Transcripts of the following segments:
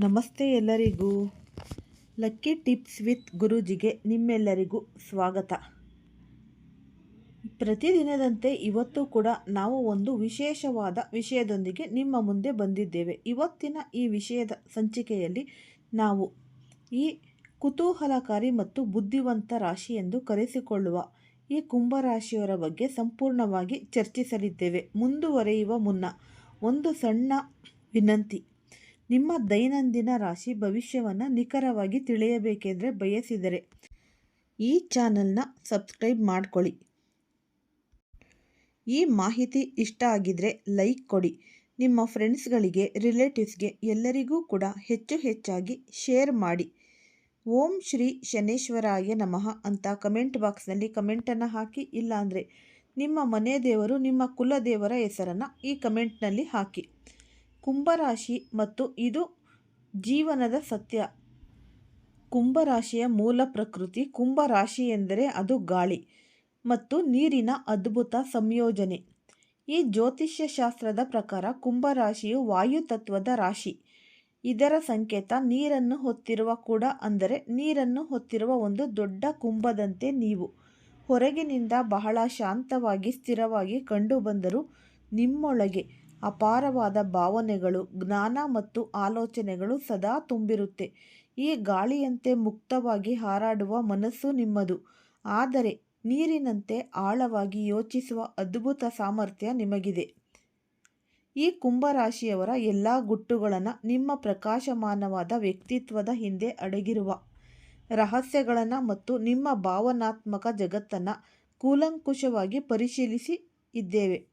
ನಮಸ್ತೆ ಎಲ್ಲರಿಗೂ. Lucky tips with ಗುರೂಜಿಗೆ ನಿಮ್ಮೆಲ್ಲರಿಗೂ ಸ್ವಾಗತ. ಪ್ರತಿದಿನದಂತೆ ಇವತ್ತು ಕೂಡ ನಾವು ಒಂದು ವಿಶೇಷವಾದ ವಿಷಯದೊಂದಿಗೆ ನಿಮ್ಮ ಮುಂದೆ ಬಂದಿದ್ದೇವೆ. ಇವತ್ತಿನ ಈ ವಿಷಯದ ಸಂಚಿಕೆಯಲ್ಲಿ ನಾವು ಈ ಕುತೂಹಲಕಾರಿ ಮತ್ತು ಬುದ್ಧಿವಂತ ರಾಶಿ ಎಂದು ಕರೆಸಿಕೊಳ್ಳುವ ಈ ಕುಂಭರಾಶಿಯವರ ಬಗ್ಗೆ ಸಂಪೂರ್ಣವಾಗಿ ಚರ್ಚಿಸಲಿದ್ದೇವೆ. ಮುಂದುವರೆಯುವ ಮುನ್ನ ಒಂದು ಸಣ್ಣ ವಿನಂತಿ. ನಿಮ್ಮ ದೈನಂದಿನ ರಾಶಿ ಭವಿಷ್ಯವನ್ನು ನಿಖರವಾಗಿ ತಿಳಿಯಬೇಕೆಂದರೆ ಬಯಸಿದರೆ ಈ ಚಾನಲ್ನ ಸಬ್ಸ್ಕ್ರೈಬ್ ಮಾಡಿಕೊಳ್ಳಿ. ಈ ಮಾಹಿತಿ ಇಷ್ಟ ಆಗಿದ್ರೆ ಲೈಕ್ ಕೊಡಿ. ನಿಮ್ಮ ಫ್ರೆಂಡ್ಸ್ಗಳಿಗೆ, ರಿಲೇಟಿವ್ಸ್ಗೆ ಎಲ್ಲರಿಗೂ ಕೂಡ ಹೆಚ್ಚು ಹೆಚ್ಚಾಗಿ ಶೇರ್ ಮಾಡಿ. ಓಂ ಶ್ರೀ ಶನೇಶ್ವರಾಯ ನಮಃ ಅಂತ ಕಮೆಂಟ್ ಬಾಕ್ಸ್ನಲ್ಲಿ ಕಮೆಂಟನ್ನು ಹಾಕಿ. ಇಲ್ಲಾಂದರೆ ನಿಮ್ಮ ಮನೆ ದೇವರು, ನಿಮ್ಮ ಕುಲದೇವರ ಹೆಸರನ್ನು ಈ ಕಮೆಂಟ್ನಲ್ಲಿ ಹಾಕಿ. ಕುಂಭರಾಶಿ ಮತ್ತು ಇದು ಜೀವನದ ಸತ್ಯ. ಕುಂಭರಾಶಿಯ ಮೂಲ ಪ್ರಕೃತಿ ಕುಂಭರಾಶಿ ಎಂದರೆ ಅದು ಗಾಳಿ ಮತ್ತು ನೀರಿನ ಅದ್ಭುತ ಸಂಯೋಜನೆ. ಈ ಜ್ಯೋತಿಷ್ಯ ಶಾಸ್ತ್ರದ ಪ್ರಕಾರ ಕುಂಭರಾಶಿಯು ವಾಯು ತತ್ವದ ರಾಶಿ. ಇದರ ಸಂಕೇತ ನೀರನ್ನು ಹೊತ್ತಿರುವ ಕೂಡ ಅಂದರೆ ನೀರನ್ನು ಹೊತ್ತಿರುವ ಒಂದು ದೊಡ್ಡ ಕುಂಭದಂತೆ ನೀವು. ಹೊರಗಿನಿಂದ ಬಹಳ ಶಾಂತವಾಗಿ ಸ್ಥಿರವಾಗಿ ಕಂಡುಬಂದರೂ ನಿಮ್ಮೊಳಗೆ ಅಪಾರವಾದ ಭಾವನೆಗಳು, ಜ್ಞಾನ ಮತ್ತು ಆಲೋಚನೆಗಳು ಸದಾ ತುಂಬಿರುತ್ತೆ. ಈ ಗಾಳಿಯಂತೆ ಮುಕ್ತವಾಗಿ ಹಾರಾಡುವ ಮನಸ್ಸು ನಿಮ್ಮದು. ಆದರೆ ನೀರಿನಂತೆ ಆಳವಾಗಿ ಯೋಚಿಸುವ ಅದ್ಭುತ ಸಾಮರ್ಥ್ಯ ನಿಮಗಿದೆ. ಈ ಕುಂಭರಾಶಿಯವರ ಎಲ್ಲ ಗುಟ್ಟುಗಳನ್ನು ನಿಮ್ಮ ಪ್ರಕಾಶಮಾನವಾದ ವ್ಯಕ್ತಿತ್ವದ ಹಿಂದೆ ಅಡಗಿರುವ ರಹಸ್ಯಗಳನ್ನು ಮತ್ತು ನಿಮ್ಮ ಭಾವನಾತ್ಮಕ ಜಗತ್ತನ್ನು ಕೂಲಂಕುಷವಾಗಿ ಪರಿಶೀಲಿಸಿ ಇದ್ದೇವೆ.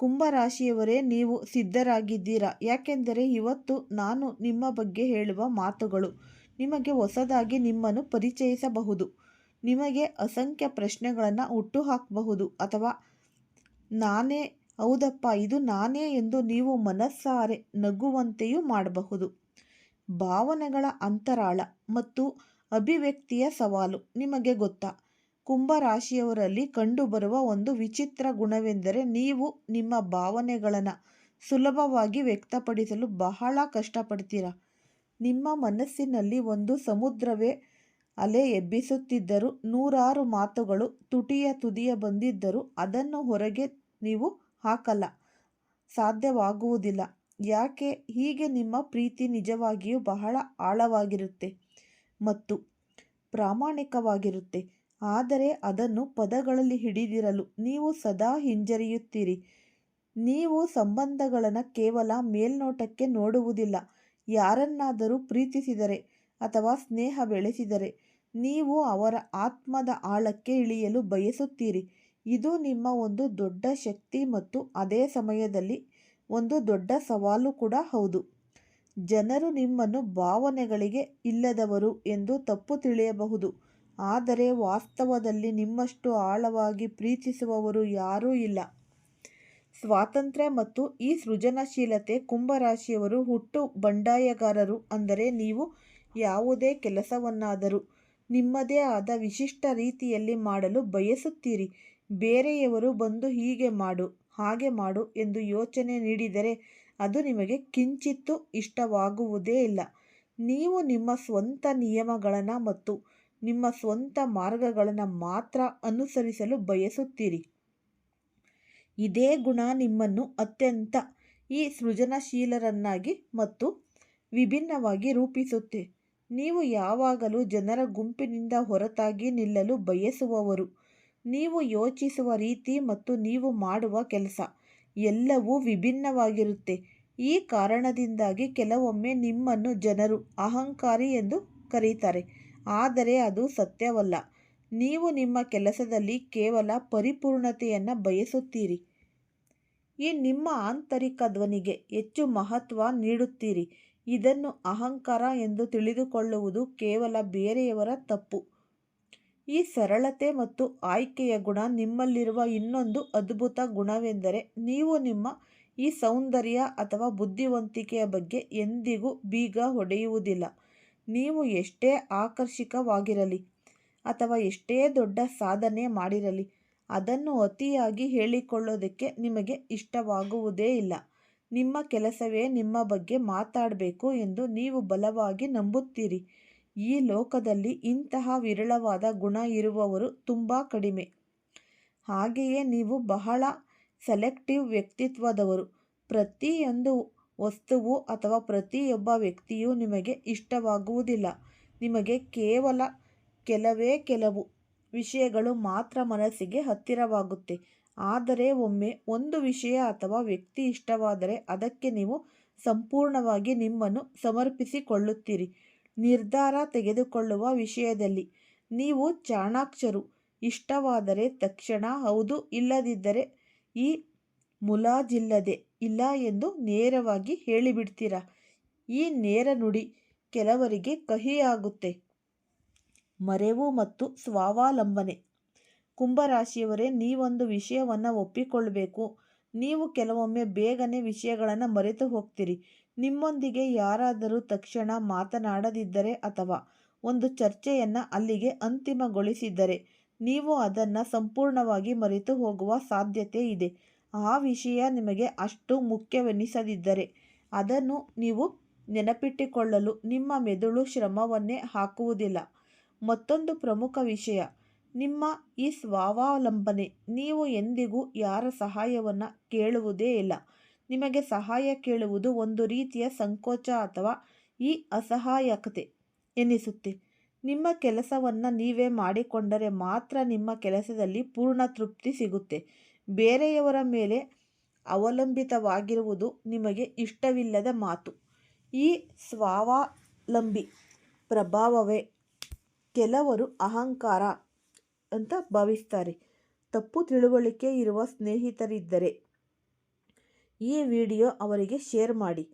ಕುಂಭರಾಶಿಯವರೇ, ನೀವು ಸಿದ್ಧರಾಗಿದ್ದೀರಾ? ಯಾಕೆಂದರೆ ಇವತ್ತು ನಾನು ನಿಮ್ಮ ಬಗ್ಗೆ ಹೇಳುವ ಮಾತುಗಳು ನಿಮಗೆ ಹೊಸದಾಗಿ ನಿಮ್ಮನ್ನು ಪರಿಚಯಿಸಬಹುದು. ನಿಮಗೆ ಅಸಂಖ್ಯ ಪ್ರಶ್ನೆಗಳನ್ನು ಹುಟ್ಟುಹಾಕಬಹುದು ಅಥವಾ ನಾನೇ, ಹೌದಪ್ಪ, ಇದು ನಾನೇ ಎಂದು ನೀವು ಮನಸ್ಸಾರೆ ನಗುವಂತೆಯೂ ಮಾಡಬಹುದು. ಭಾವನೆಗಳ ಅಂತರಾಳ ಮತ್ತು ಅಭಿವ್ಯಕ್ತಿಯ ಸವಾಲು ನಿಮಗೆ ಗೊತ್ತಾ? ಕುಂಭರಾಶಿಯವರಲ್ಲಿ ಕಂಡುಬರುವ ಒಂದು ವಿಚಿತ್ರ ಗುಣವೆಂದರೆ ನೀವು ನಿಮ್ಮ ಭಾವನೆಗಳನ್ನು ಸುಲಭವಾಗಿ ವ್ಯಕ್ತಪಡಿಸಲು ಬಹಳ ಕಷ್ಟಪಡ್ತೀರ. ನಿಮ್ಮ ಮನಸ್ಸಿನಲ್ಲಿ ಒಂದು ಸಮುದ್ರವೇ ಅಲೆ ಎಬ್ಬಿಸುತ್ತಿದ್ದರೂ ನೂರಾರು ಮಾತುಗಳು ತುಟಿಯ ತುದಿಯ ಬಂದಿದ್ದರೂ ಅದನ್ನು ಹೊರಗೆ ನೀವು ಹಾಕಲ್ಲ, ಸಾಧ್ಯವಾಗುವುದಿಲ್ಲ. ಯಾಕೆ? ಹೀಗೆ ನಿಮ್ಮ ಪ್ರೀತಿ ನಿಜವಾಗಿಯೂ ಬಹಳ ಆಳವಾಗಿರುತ್ತೆ ಮತ್ತು ಪ್ರಾಮಾಣಿಕವಾಗಿರುತ್ತೆ. ಆದರೆ ಅದನ್ನು ಪದಗಳಲ್ಲಿ ಹಿಡಿದಿರಲು ನೀವು ಸದಾ ಹಿಂಜರಿಯುತ್ತೀರಿ. ನೀವು ಸಂಬಂಧಗಳನ್ನು ಕೇವಲ ಮೇಲ್ನೋಟಕ್ಕೆ ನೋಡುವುದಿಲ್ಲ. ಯಾರನ್ನಾದರೂ ಪ್ರೀತಿಸಿದರೆ ಅಥವಾ ಸ್ನೇಹ ಬೆಳೆಸಿದರೆ ನೀವು ಅವರ ಆತ್ಮದ ಆಳಕ್ಕೆ ಇಳಿಯಲು ಬಯಸುತ್ತೀರಿ. ಇದು ನಿಮ್ಮ ಒಂದು ದೊಡ್ಡ ಶಕ್ತಿ ಮತ್ತು ಅದೇ ಸಮಯದಲ್ಲಿ ಒಂದು ದೊಡ್ಡ ಸವಾಲು ಕೂಡ ಹೌದು. ಜನರು ನಿಮ್ಮನ್ನು ಭಾವನೆಗಳಿಗೆ ಇಲ್ಲದವರು ಎಂದು ತಪ್ಪು ತಿಳಿಯಬಹುದು. ಆದರೆ ವಾಸ್ತವದಲ್ಲಿ ನಿಮ್ಮಷ್ಟು ಆಳವಾಗಿ ಪ್ರೀತಿಸುವವರು ಯಾರೂ ಇಲ್ಲ. ಸ್ವಾತಂತ್ರ್ಯ ಮತ್ತು ಈ ಸೃಜನಶೀಲತೆ ಕುಂಭರಾಶಿಯವರು ಹುಟ್ಟು ಬಂಡಾಯಗಾರರು ಅಂದರೆ ನೀವು ಯಾವುದೇ ಕೆಲಸವನ್ನಾದರೂ ನಿಮ್ಮದೇ ಆದ ವಿಶಿಷ್ಟ ರೀತಿಯಲ್ಲಿ ಮಾಡಲು ಬಯಸುತ್ತೀರಿ. ಬೇರೆಯವರು ಬಂದು ಹೀಗೆ ಮಾಡು, ಹಾಗೆ ಮಾಡು ಎಂದು ಯೋಚನೆ ನೀಡಿದರೆ ಅದು ನಿಮಗೆ ಕಿಂಚಿತ್ತೂ ಇಷ್ಟವಾಗುವುದೇ ಇಲ್ಲ. ನೀವು ನಿಮ್ಮ ಸ್ವಂತ ನಿಯಮಗಳನ್ನು ಮತ್ತು ನಿಮ್ಮ ಸ್ವಂತ ಮಾರ್ಗಗಳನ್ನು ಮಾತ್ರ ಅನುಸರಿಸಲು ಬಯಸುತ್ತೀರಿ. ಇದೇ ಗುಣ ನಿಮ್ಮನ್ನು ಅತ್ಯಂತ ಈ ಸೃಜನಶೀಲರನ್ನಾಗಿ ಮತ್ತು ವಿಭಿನ್ನವಾಗಿ ರೂಪಿಸುತ್ತೆ. ನೀವು ಯಾವಾಗಲೂ ಜನರ ಗುಂಪಿನಿಂದ ಹೊರತಾಗಿ ನಿಲ್ಲಲು ಬಯಸುವವರು. ನೀವು ಯೋಚಿಸುವ ರೀತಿ ಮತ್ತು ನೀವು ಮಾಡುವ ಕೆಲಸ ಎಲ್ಲವೂ ವಿಭಿನ್ನವಾಗಿರುತ್ತೆ. ಈ ಕಾರಣದಿಂದಾಗಿ ಕೆಲವೊಮ್ಮೆ ನಿಮ್ಮನ್ನು ಜನರು ಅಹಂಕಾರಿ ಎಂದು ಕರೀತಾರೆ. ಆದರೆ ಅದು ಸತ್ಯವಲ್ಲ. ನೀವು ನಿಮ್ಮ ಕೆಲಸದಲ್ಲಿ ಕೇವಲ ಪರಿಪೂರ್ಣತೆಯನ್ನು ಬಯಸುತ್ತೀರಿ. ಈ ನಿಮ್ಮ ಆಂತರಿಕ ಧ್ವನಿಗೆ ಹೆಚ್ಚು ಮಹತ್ವ ನೀಡುತ್ತೀರಿ. ಇದನ್ನು ಅಹಂಕಾರ ಎಂದು ತಿಳಿದುಕೊಳ್ಳುವುದು ಕೇವಲ ಬೇರೆಯವರ ತಪ್ಪು. ಈ ಸರಳತೆ ಮತ್ತು ಆಯ್ಕೆಯ ಗುಣ ನಿಮ್ಮಲ್ಲಿರುವ ಇನ್ನೊಂದು ಅದ್ಭುತ ಗುಣವೆಂದರೆ ನೀವು ನಿಮ್ಮ ಈ ಸೌಂದರ್ಯ ಅಥವಾ ಬುದ್ಧಿವಂತಿಕೆಯ ಬಗ್ಗೆ ಎಂದಿಗೂ ಬೀಗ ಹೊಡೆಯುವುದಿಲ್ಲ. ನೀವು ಎಷ್ಟೇ ಆಕರ್ಷಕವಾಗಿರಲಿ ಅಥವಾ ಎಷ್ಟೇ ದೊಡ್ಡ ಸಾಧನೆ ಮಾಡಿರಲಿ, ಅದನ್ನು ಅತಿಯಾಗಿ ಹೇಳಿಕೊಳ್ಳೋದಕ್ಕೆ ನಿಮಗೆ ಇಷ್ಟವಾಗುವುದೇ ಇಲ್ಲ. ನಿಮ್ಮ ಕೆಲಸವೇ ನಿಮ್ಮ ಬಗ್ಗೆ ಮಾತಾಡಬೇಕು ಎಂದು ನೀವು ಬಲವಾಗಿ ನಂಬುತ್ತೀರಿ. ಈ ಲೋಕದಲ್ಲಿ ಇಂತಹ ವಿರಳವಾದ ಗುಣ ಇರುವವರು ತುಂಬ ಕಡಿಮೆ. ಹಾಗೆಯೇ ನೀವು ಬಹಳ ಸೆಲೆಕ್ಟಿವ್ ವ್ಯಕ್ತಿತ್ವದವರು. ಪ್ರತಿಯೊಂದು ವಸ್ತುವು ಅಥವಾ ಪ್ರತಿಯೊಬ್ಬ ವ್ಯಕ್ತಿಯು ನಿಮಗೆ ಇಷ್ಟವಾಗುವುದಿಲ್ಲ. ನಿಮಗೆ ಕೇವಲ ಕೆಲವೇ ಕೆಲವು ವಿಷಯಗಳು ಮಾತ್ರ ಮನಸ್ಸಿಗೆ ಹತ್ತಿರವಾಗುತ್ತೆ. ಆದರೆ ಒಮ್ಮೆ ಒಂದು ವಿಷಯ ಅಥವಾ ವ್ಯಕ್ತಿ ಇಷ್ಟವಾದರೆ ಅದಕ್ಕೆ ನೀವು ಸಂಪೂರ್ಣವಾಗಿ ನಿಮ್ಮನ್ನು ಸಮರ್ಪಿಸಿಕೊಳ್ಳುತ್ತೀರಿ. ನಿರ್ಧಾರ ತೆಗೆದುಕೊಳ್ಳುವ ವಿಷಯದಲ್ಲಿ ನೀವು ಚಾಣಾಕ್ಷರು. ಇಷ್ಟವಾದರೆ ತಕ್ಷಣ ಹೌದು, ಇಲ್ಲದಿದ್ದರೆ ಈ ಮುಲಾಜಿಲ್ಲದೆ ಇಲ್ಲ ಎಂದು ನೇರವಾಗಿ ಹೇಳಿಬಿಡ್ತೀರ? ಈ ನೇರ ನುಡಿ ಕೆಲವರಿಗೆ ಕಹಿಯಾಗುತ್ತೆ. ಮರೆವು ಮತ್ತು ಸ್ವಾವಲಂಬನೆ. ಕುಂಭರಾಶಿಯವರೇ, ನೀವೊಂದು ವಿಷಯವನ್ನು ಒಪ್ಪಿಕೊಳ್ಬೇಕು. ನೀವು ಕೆಲವೊಮ್ಮೆ ಬೇಗನೆ ವಿಷಯಗಳನ್ನು ಮರೆತು ಹೋಗ್ತೀರಿ. ನಿಮ್ಮೊಂದಿಗೆ ಯಾರಾದರೂ ತಕ್ಷಣ ಮಾತನಾಡದಿದ್ದರೆ ಅಥವಾ ಒಂದು ಚರ್ಚೆಯನ್ನು ಅಲ್ಲಿಗೆ ಅಂತಿಮಗೊಳಿಸಿದ್ದರೆ, ನೀವು ಅದನ್ನು ಸಂಪೂರ್ಣವಾಗಿ ಮರೆತು ಹೋಗುವ ಸಾಧ್ಯತೆ ಇದೆ. ಆ ವಿಷಯ ನಿಮಗೆ ಅಷ್ಟು ಮುಖ್ಯವೆನಿಸದಿದ್ದರೆ ಅದನ್ನು ನೀವು ನೆನಪಿಟ್ಟುಕೊಳ್ಳಲು ನಿಮ್ಮ ಮೆದುಳು ಶ್ರಮವನ್ನೇ ಹಾಕುವುದಿಲ್ಲ. ಮತ್ತೊಂದು ಪ್ರಮುಖ ವಿಷಯ, ನಿಮ್ಮ ಈ ಸ್ವಾವಲಂಬನೆ ನೀವು ಎಂದಿಗೂ ಯಾರ ಸಹಾಯವನ್ನು ಕೇಳುವುದೇ ಇಲ್ಲ. ನಿಮಗೆ ಸಹಾಯ ಕೇಳುವುದು ಒಂದು ರೀತಿಯ ಸಂಕೋಚ ಅಥವಾ ಈ ಅಸಹಾಯಕತೆ ಎನಿಸುತ್ತೆ. ನಿಮ್ಮ ಕೆಲಸವನ್ನು ನೀವೇ ಮಾಡಿಕೊಂಡರೆ ಮಾತ್ರ ನಿಮ್ಮ ಕೆಲಸದಲ್ಲಿ ಪೂರ್ಣ ತೃಪ್ತಿ ಸಿಗುತ್ತೆ. ಬೇರೆಯವರ ಮೇಲೆ ಅವಲಂಬಿತವಾಗಿರುವುದು ನಿಮಗೆ ಇಷ್ಟವಿಲ್ಲದ ಮಾತು. ಈ ಸ್ವಾವಲಂಬಿ ಪ್ರಭಾವವೇ ಕೆಲವರು ಅಹಂಕಾರ ಅಂತ ಭಾವಿಸ್ತಾರೆ. ತಪ್ಪು ತಿಳುವಳಿಕೆ ಇರುವ ಸ್ನೇಹಿತರಿದ್ದರೆ ಈ ವಿಡಿಯೋ ಅವರಿಗೆ ಶೇರ್ ಮಾಡಿ.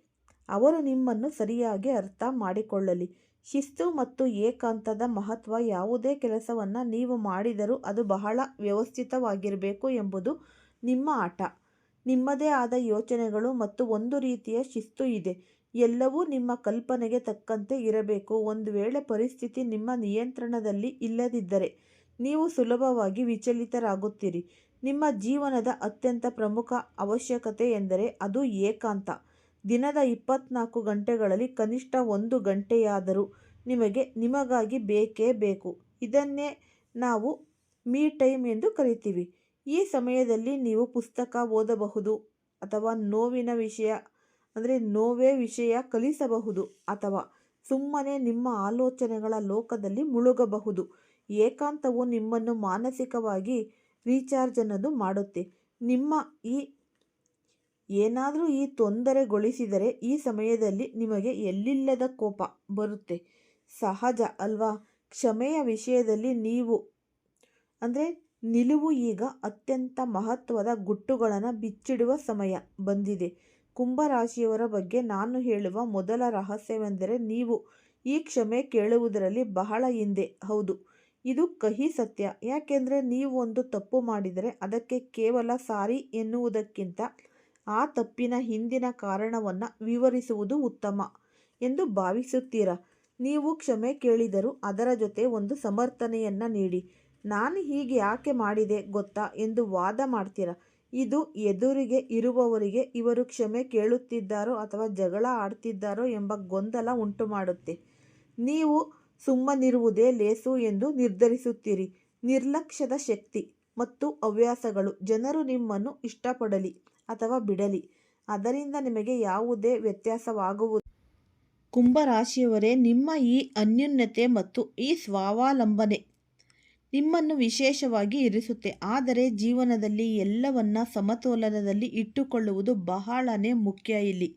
ಅವರು ನಿಮ್ಮನ್ನು ಸರಿಯಾಗಿ ಅರ್ಥ ಮಾಡಿಕೊಳ್ಳಲಿ. ಶಿಸ್ತು ಮತ್ತು ಏಕಾಂತದ ಮಹತ್ವ ಯಾವುದೇ ಕೆಲಸವನ್ನು ನೀವು ಮಾಡಿದರೂ ಅದು ಬಹಳ ವ್ಯವಸ್ಥಿತವಾಗಿರಬೇಕು ಎಂಬುದು ನಿಮ್ಮ ಆಟ. ನಿಮ್ಮದೇ ಆದ ಯೋಚನೆಗಳು ಮತ್ತು ಒಂದು ರೀತಿಯ ಶಿಸ್ತು ಇದೆ. ಎಲ್ಲವೂ ನಿಮ್ಮ ಕಲ್ಪನೆಗೆ ತಕ್ಕಂತೆ ಇರಬೇಕು. ಒಂದು ವೇಳೆ ಪರಿಸ್ಥಿತಿ ನಿಮ್ಮ ನಿಯಂತ್ರಣದಲ್ಲಿ ಇಲ್ಲದಿದ್ದರೆ ನೀವು ಸುಲಭವಾಗಿ ವಿಚಲಿತರಾಗುತ್ತೀರಿ. ನಿಮ್ಮ ಜೀವನದ ಅತ್ಯಂತ ಪ್ರಮುಖ ಅವಶ್ಯಕತೆ ಎಂದರೆ ಅದು ಏಕಾಂತ. ದಿನದ ಇಪ್ಪತ್ನಾಲ್ಕು ಗಂಟೆಗಳಲ್ಲಿ ಕನಿಷ್ಠ ಒಂದು ಗಂಟೆಯಾದರೂ ನಿಮಗೆ ನಿಮಗಾಗಿ ಬೇಕೇ ಬೇಕು. ಇದನ್ನೇ ನಾವು ಮೀ ಟೈಮ್ ಎಂದು ಕರಿತೀವಿ. ಈ ಸಮಯದಲ್ಲಿ ನೀವು ಪುಸ್ತಕ ಓದಬಹುದು ಅಥವಾ ನೋವಿನ ವಿಷಯ, ಅಂದರೆ ನೋವೇ ವಿಷಯ ಕಲಿಸಬಹುದು ಅಥವಾ ಸುಮ್ಮನೆ ನಿಮ್ಮ ಆಲೋಚನೆಗಳ ಲೋಕದಲ್ಲಿ ಮುಳುಗಬಹುದು. ಏಕಾಂತವು ನಿಮ್ಮನ್ನು ಮಾನಸಿಕವಾಗಿ ರೀಚಾರ್ಜ್ ಅನ್ನೋದು ಮಾಡುತ್ತೆ. ನಿಮ್ಮ ಈ ಏನಾದರೂ ಈ ತೊಂದರೆಗೊಳಿಸಿದರೆ ಈ ಸಮಯದಲ್ಲಿ ನಿಮಗೆ ಎಲ್ಲಿಲ್ಲದ ಕೋಪ ಬರುತ್ತೆ. ಸಹಜ ಅಲ್ವಾ? ಕ್ಷಮೆಯ ವಿಷಯದಲ್ಲಿ ನೀವು, ಅಂದರೆ ನಿಲುವು ಈಗ ಅತ್ಯಂತ ಮಹತ್ವದ ಗುಟ್ಟುಗಳನ್ನು ಬಿಚ್ಚಿಡುವ ಸಮಯ ಬಂದಿದೆ. ಕುಂಭರಾಶಿಯವರ ಬಗ್ಗೆ ನಾನು ಹೇಳುವ ಮೊದಲ ರಹಸ್ಯವೆಂದರೆ ನೀವು ಈ ಕ್ಷಮೆ ಕೇಳುವುದರಲ್ಲಿ ಬಹಳ ಹಿಂದೆ. ಹೌದು, ಇದು ಕಹಿ ಸತ್ಯ. ಯಾಕೆಂದರೆ ನೀವು ಒಂದು ತಪ್ಪು ಮಾಡಿದರೆ ಅದಕ್ಕೆ ಕೇವಲ ಸಾರಿ ಎನ್ನುವುದಕ್ಕಿಂತ ಆ ತಪ್ಪಿನ ಹಿಂದಿನ ಕಾರಣವನ್ನು ವಿವರಿಸುವುದು ಉತ್ತಮ ಎಂದು ಭಾವಿಸುತ್ತೀರಾ? ನೀವು ಕ್ಷಮೆ ಕೇಳಿದರೂ ಅದರ ಜೊತೆ ಒಂದು ಸಮರ್ಥನೆಯನ್ನು ನೀಡಿ. ನಾನು ಹೀಗೆ ಯಾಕೆ ಮಾಡಿದೆ ಗೊತ್ತಾ ಎಂದು ವಾದ ಮಾಡ್ತೀರಾ? ಇದು ಎದುರಿಗೆ ಇರುವವರಿಗೆ ಇವರು ಕ್ಷಮೆ ಕೇಳುತ್ತಿದ್ದಾರೋ ಅಥವಾ ಜಗಳ ಆಡ್ತಿದ್ದಾರೋ ಎಂಬ ಗೊಂದಲ ಉಂಟು ಮಾಡುತ್ತೆ ನೀವು ಸುಮ್ಮನಿರುವುದೇ ಲೇಸು ಎಂದು ನಿರ್ಧರಿಸುತ್ತೀರಿ. ನಿರ್ಲಕ್ಷ್ಯದ ಶಕ್ತಿ ಮತ್ತು ಹವ್ಯಾಸಗಳು ಜನರು ನಿಮ್ಮನ್ನು ಇಷ್ಟಪಡಲಿ. ಅಥವಾ ಬಿಡಲಿ. ಅದರಿಂದ ನಿಮಗೆ ಯಾವುದೇ ವ್ಯತ್ಯಾಸವಾಗುವುದು ಕುಂಭರಾಶಿಯವರೇ, ನಿಮ್ಮ ಈ ಅನ್ಯೂನ್ಯತೆ ಮತ್ತು ಈ ಸ್ವಾವಲಂಬನೆ ನಿಮ್ಮನ್ನು ವಿಶೇಷವಾಗಿ ಇರಿಸುತ್ತೆ. ಆದರೆ ಜೀವನದಲ್ಲಿ ಎಲ್ಲವನ್ನ ಸಮತೋಲನದಲ್ಲಿ ಇಟ್ಟುಕೊಳ್ಳುವುದು ಬಹಳನೇ ಮುಖ್ಯ ಇಲ್ಲಿ.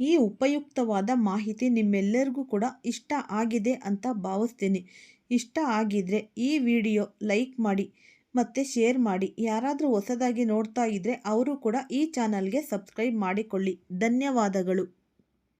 ಈ ಉಪಯುಕ್ತವಾದ ಮಾಹಿತಿ ನಿಮ್ಮೆಲ್ಲರಿಗೂ ಕೂಡ ಇಷ್ಟ ಆಗಿದೆ ಅಂತ ಭಾವಿಸ್ತೀನಿ. ಇಷ್ಟ ಆಗಿದ್ರೆ ಈ ವಿಡಿಯೋ ಲೈಕ್ ಮಾಡಿ ಮತ್ತು ಶೇರ್ ಮಾಡಿ. ಯಾರಾದರೂ ಹೊಸದಾಗಿ ನೋಡ್ತಾ ಇದ್ದರೆ ಅವರು ಕೂಡ ಈ ಚಾನಲ್ಗೆ ಸಬ್ಸ್ಕ್ರೈಬ್ ಮಾಡಿಕೊಳ್ಳಿ. ಧನ್ಯವಾದಗಳು.